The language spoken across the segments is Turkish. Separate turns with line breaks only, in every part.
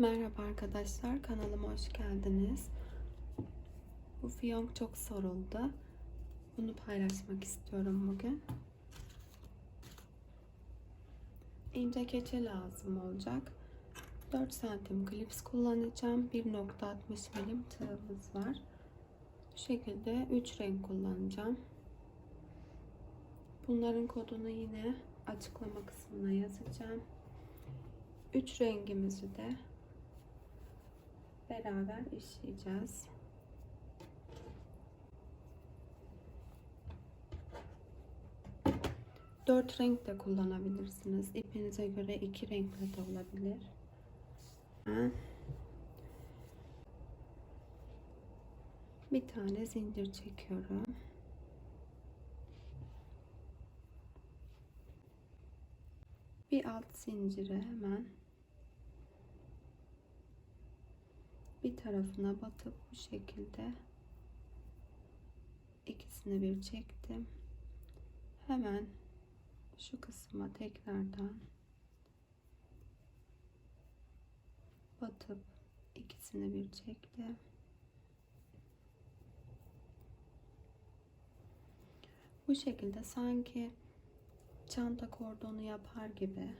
Merhaba arkadaşlar, kanalıma hoş geldiniz. Bu fiyonk çok soruldu. Bunu paylaşmak istiyorum bugün. İnce keçe lazım olacak. 4 santim klips kullanacağım. 1.60 milim tığımız var. Bu şekilde 3 renk kullanacağım. Bunların kodunu yine açıklama kısmına yazacağım. 3 rengimizi de beraber işleyeceğiz. Dört renk de kullanabilirsiniz. İpinize göre iki renkli de olabilir. Bir tane zincir çekiyorum. Bir alt zincire hemen bir tarafına batıp bu şekilde ikisini bir çektim. Hemen şu kısma tekrardan batıp ikisini bir çektim. Bu şekilde sanki çanta kordonu yapar gibi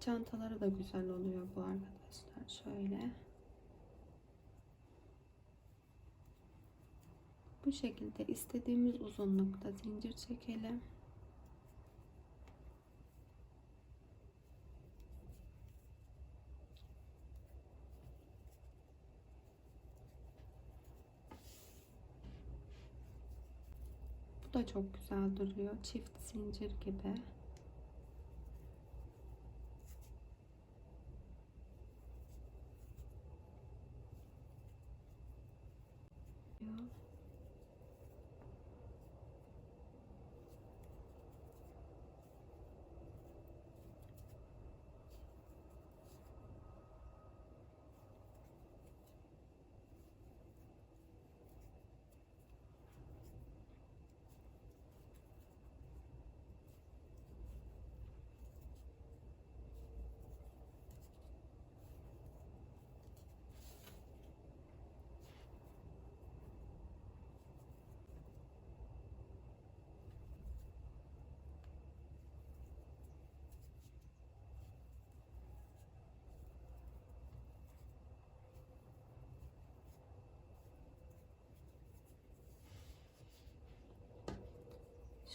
çantaları da güzel oluyor bu arkadaşlar şöyle bu şekilde istediğimiz uzunlukta zincir çekelim Bu da çok güzel duruyor. Çift zincir gibi. you.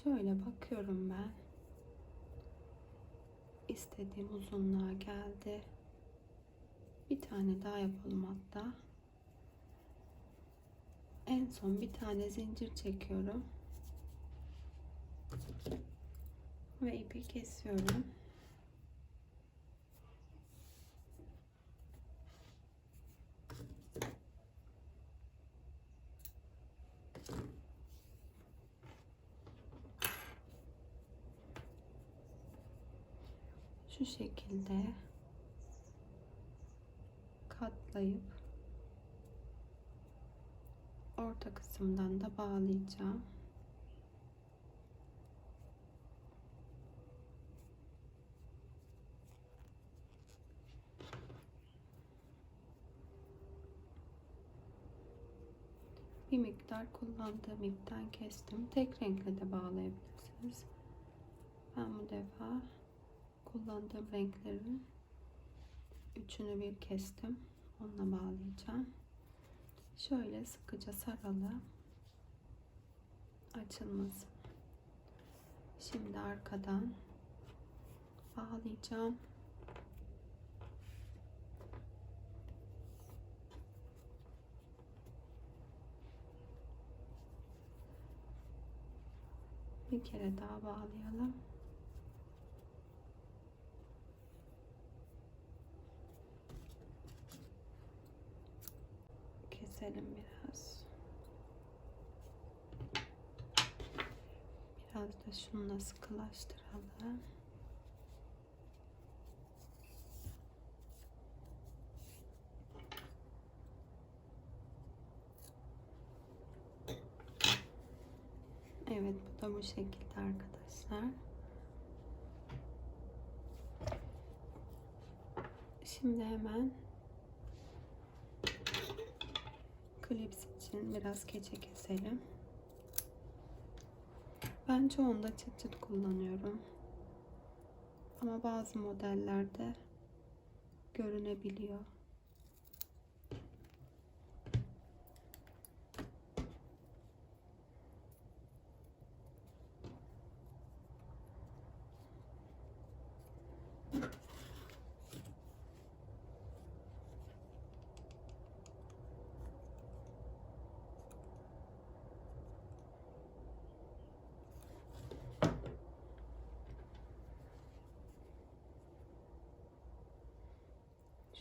Şöyle bakıyorum ben. İstediğim uzunluğa geldi. Bir tane daha yapalım hatta. En son bir tane zincir çekiyorum. Ve ipi kesiyorum. Şu şekilde katlayıp orta kısımdan da bağlayacağım. Bir miktar kullandığım ipten kestim. Tek renkle de bağlayabilirsiniz. Ben bu defa kullandığım renklerin üçünü bir kestim. Onunla bağlayacağım. Şöyle sıkıca saralım. Açılmasın. Şimdi arkadan bağlayacağım. Bir kere daha bağlayalım. Keselim biraz. Biraz da şununla sıkılaştıralım. Evet bu da bu şekilde arkadaşlar. Şimdi hemen klips için biraz keçe keselim. Ben çoğunda çıt çıt kullanıyorum. Ama bazı modellerde görünebiliyor.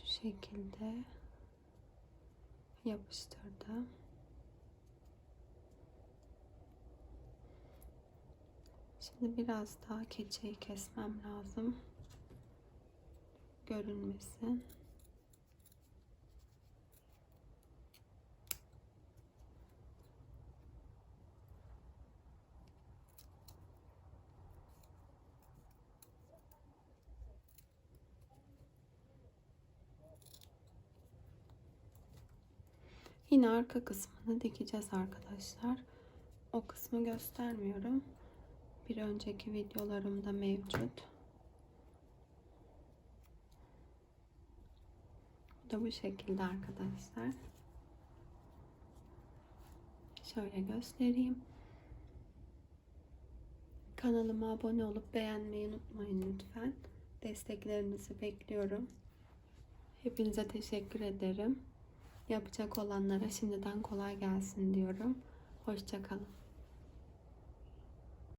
Şu şekilde yapıştırdım. Şimdi biraz daha keçeyi kesmem lazım. Görünmesin. Yine arka kısmını dikeceğiz arkadaşlar. O kısmı göstermiyorum. Bir önceki videolarımda mevcut. Bu da bu şekilde arkadaşlar. Şöyle göstereyim. Kanalıma abone olup beğenmeyi unutmayın lütfen. Desteklerinizi bekliyorum. Hepinize teşekkür ederim. Yapacak olanlara şimdiden kolay gelsin diyorum. Hoşçakalın.